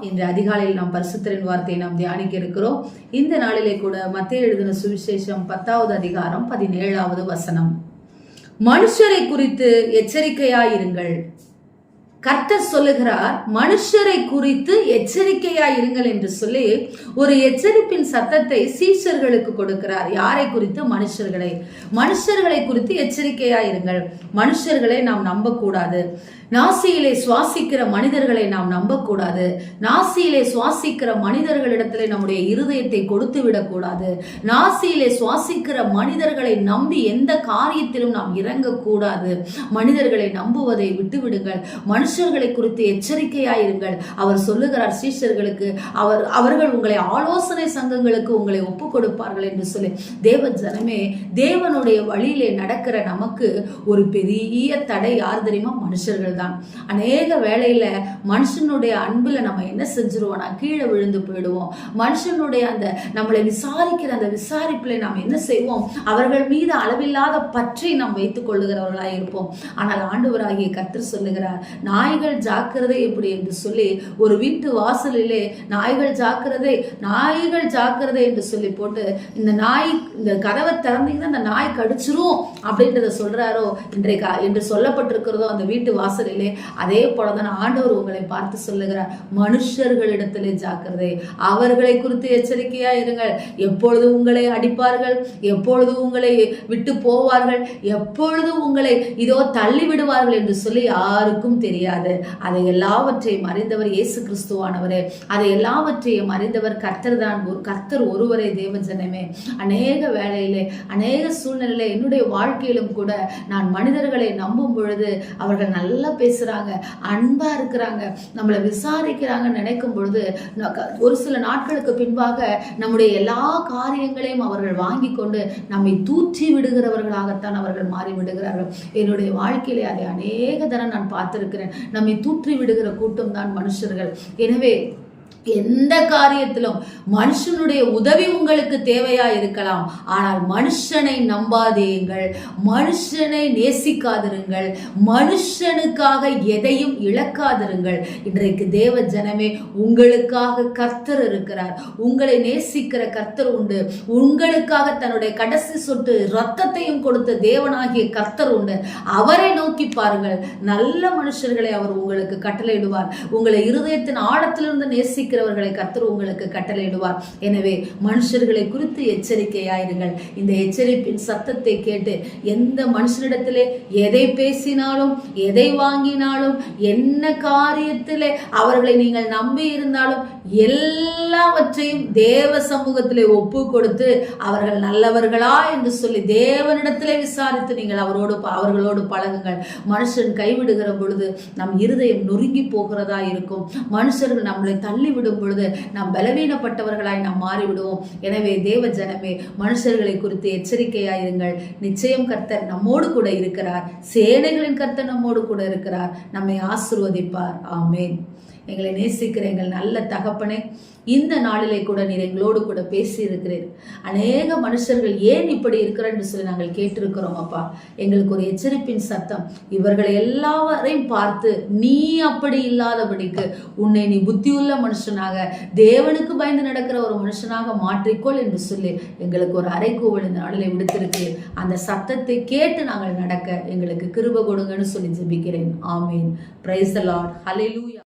இன்று அதிகாலையில் நாம் பரிசுத்தரின் வார்த்தையை நாம் தியானிக்க இருக்கிறோம். இந்த நாளிலே கூட மத்திய எழுதின சுவிசேஷம் பத்தாவது அதிகாரம் பதினேழாவது வசனம். மனுஷரை குறித்து எச்சரிக்கையாயிருங்கள். கர்த்தர் சொல்லுகிறார் மனுஷரை குறித்து எச்சரிக்கையா இருங்கள் என்று சொல்லி ஒரு எச்சரிப்பின் சத்தத்தை சீஷர்களுக்கு கொடுக்கிறார். யாரை குறித்து? மனுஷர்களை. மனுஷர்களை குறித்து எச்சரிக்கையா இருங்கள் மனுஷர்களை நாம் நம்பக்கூடாது. நாசியிலே சுவாசிக்கிற மனிதர்களை நாம் நம்பக்கூடாது. நாசியிலே சுவாசிக்கிற மனிதர்களிடத்திலே நம்முடைய இருதயத்தை கொடுத்து விடக்கூடாது. நாசியிலே சுவாசிக்கிற மனிதர்களை நம்பி எந்த காரியத்திலும் நாம் இறங்கக்கூடாது. மனிதர்களை நம்புவதை விட்டுவிடுங்கள். மனுஷர்களை குறித்து எச்சரிக்கையாயிருங்கள். அவர் சொல்லுகிறார் சீஷர்களுக்கு அவர் அவர்கள் உங்களை ஆலோசனை சங்கங்களுக்கு உங்களை ஒப்பு கொடுப்பார்கள் என்று சொல்லி. தேவ ஜனமே தேவனுடைய வழியிலே நடக்கிற நமக்கு ஒரு பெரிய தடை யார் தெரியுமா? மனுஷர்கள் தான். அநேக வேலையில் மனுஷனுடைய அன்புல நம்ம என்ன செஞ்சிருவோம்னா கீழே விழுந்து போயிடுவோம். மனுஷனுடைய அந்த நம்மளை விசாரிக்கிற அந்த விசாரிப்பில் நாம் என்ன செய்வோம்? அவர்கள் மீது அளவில்லாத பற்றி நாம் வைத்துக் கொள்ளுகிறவர்களாக இருப்போம். ஆனால் ஆண்டவராகிய கர்த்தர் சொல்லுகிறார் நாய்கள் ஜாக்கிரதை எப்படி? என்று சொல்லி ஒரு வீட்டு வாசலிலே நாய்கள் ஜாக்கிரதை நாய்கள் ஜாக்கிரதை என்று சொல்லி போட்டு இந்த நாய் இந்த கதவை திறந்தீங்கன்னா இந்த நாய் கடிச்சிரும் அப்படின்றத சொல்றாரோ இன்றைக்கு என்று சொல்லப்பட்டிருக்கிறதோ அந்த வீட்டு வாசல் வாசலிலே அதே போலதான் ஆண்டவர் உங்களை பார்த்து சொல்லுகிறார் மனுஷர்களிடத்திலே ஜாக்கிரதை. அவர்களை குறித்து எச்சரிக்கையா இருங்கள். எப்பொழுது உங்களை அடிப்பார்கள்? எப்பொழுது உங்களை விட்டு போவார்கள்? எப்பொழுது உங்களை இதோ தள்ளி விடுவார்கள் என்று சொல்லி யாருக்கும் தெரியாது. அதை எல்லாவற்றையும் அறிந்தவர் இயேசு கிறிஸ்துவானவரே. அதை எல்லாவற்றையும் அறிந்தவர் கர்த்தர் தான் ஒரு கர்த்தர் ஒருவரே தேவஜனமே அநேக வேலையிலே அநேக சூழ்நிலையில என்னுடைய வாழ்க்கையிலும் கூட நான் மனிதர்களை நம்பும் பொழுது அவர்கள் நல்ல பேசுகிறாங்க அன்பாக இருக்கிறாங்க நம்மளை விசாரிக்கிறாங்கன்னு நினைக்கும் பொழுது ஒரு சில நாட்களுக்கு பின்பாக நம்முடைய எல்லா காரியங்களையும் அவர்கள் வாங்கி கொண்டு நம்மை தூற்றி விடுகிறவர்களாகத்தான் அவர்கள் மாறி விடுகிறார்கள் என்னுடைய வாழ்க்கையிலே அதை அநேக தரம் நான் பார்த்துருக்கிறேன். நம்மை தூற்றி விடுகிற கூட்டம் தான் மனுஷர்கள். எனவே எந்த காரியத்திலும் மனுஷனுடைய உதவி உங்களுக்கு தேவையா இருக்கலாம். ஆனால் மனுஷனை நம்பாதேயுங்கள் மனுஷனை நேசிக்காதிருங்கள். மனுஷனுக்காக எதையும் இழக்காதிருங்கள். இன்றைக்கு தேவ ஜனமே உங்களுக்காக கர்த்தர் இருக்கிறார். உங்களை நேசிக்கிற கர்த்தர் உண்டு. உங்களுக்காக தன்னுடைய கடைசி சொட்டு ரத்தத்தையும் கொடுத்த தேவனாகிய கர்த்தர் உண்டு. அவரை நோக்கி பாருங்கள். நல்ல மனுஷர்களை அவர் உங்களுக்கு கட்டளையிடுவார். உங்களை இருதயத்தின் ஆழத்திலிருந்து நேசிக்கிறவர்களை கத்தர் உங்களுக்கு கட்டளையிடுவார். எனவே மனுஷர்களை குறித்து எச்சரிக்கையாயிருங்கள். இந்த எச்சரிப்பின் சத்தத்தை கேட்டு எந்த மனுஷனிடத்திலே எதை பேசினாலும் எதை வாங்கினாலும் என்ன காரியத்தில் அவர்களை நீங்கள் நம்பி இருந்தாலும் எல்லாவற்றையும் தேவ சமூகத்திலே ஒப்பு கொடுத்து அவர்கள் நல்லவர்களா என்று சொல்லி தேவனிடத்திலே விசாரித்து நீங்கள் அவரோடு அவர்களோடு பழகுங்கள். மனுஷன் கைவிடுகிற பொழுது நம் இருதயம் நொறுங்கி போகிறதா இருக்கும். மனுஷர்கள் நம்மளை தள்ளி விடும் பொழுது நாம் பலவீனப்பட்டவர்களாய் நாம் மாறிவிடுவோம். எனவே தேவ ஜனமே மனுஷர்களை குறித்து எச்சரிக்கையாயிருங்கள். நிச்சயம் கர்த்தர் நம்மோடு கூட இருக்கிறார். சேனைகளின் கர்த்தர் நம்மோடு கூட இருக்கிறார். நம்மை ஆசிர்வதிப்பார். ஆமேன். எங்களை நேசிக்கிற எங்கள் நல்ல தகப்பனே இந்த நாளிலே கூட நீர் எங்களோடு கூட பேசி இருக்கிறீர் அநேக மனுஷர்கள் ஏன் இப்படி இருக்கிறன்னு சொல்லி நாங்கள் கேட்டிருக்கிறோம் அப்பா. எங்களுக்கு ஒரு எச்சரிப்பின் சத்தம். இவர்களை எல்லாவரையும் பார்த்து நீ அப்படி இல்லாதபடிக்கு உன்னை நீ புத்தியுள்ள மனுஷனாக தேவனுக்கு பயந்து நடக்கிற ஒரு மனுஷனாக மாற்றிக்கொள் என்று சொல்லி எங்களுக்கு ஒரு அறைகூவல் இந்த நாளிலே விடுத்திருக்கு அந்த சத்தத்தை கேட்டு நாங்கள் நடக்க எங்களுக்கு கிருப கொடுங்கன்னு சொல்லி ஜெபிக்கிறேன். ஆமீன். பிரைஸ் லார்ட் லூயா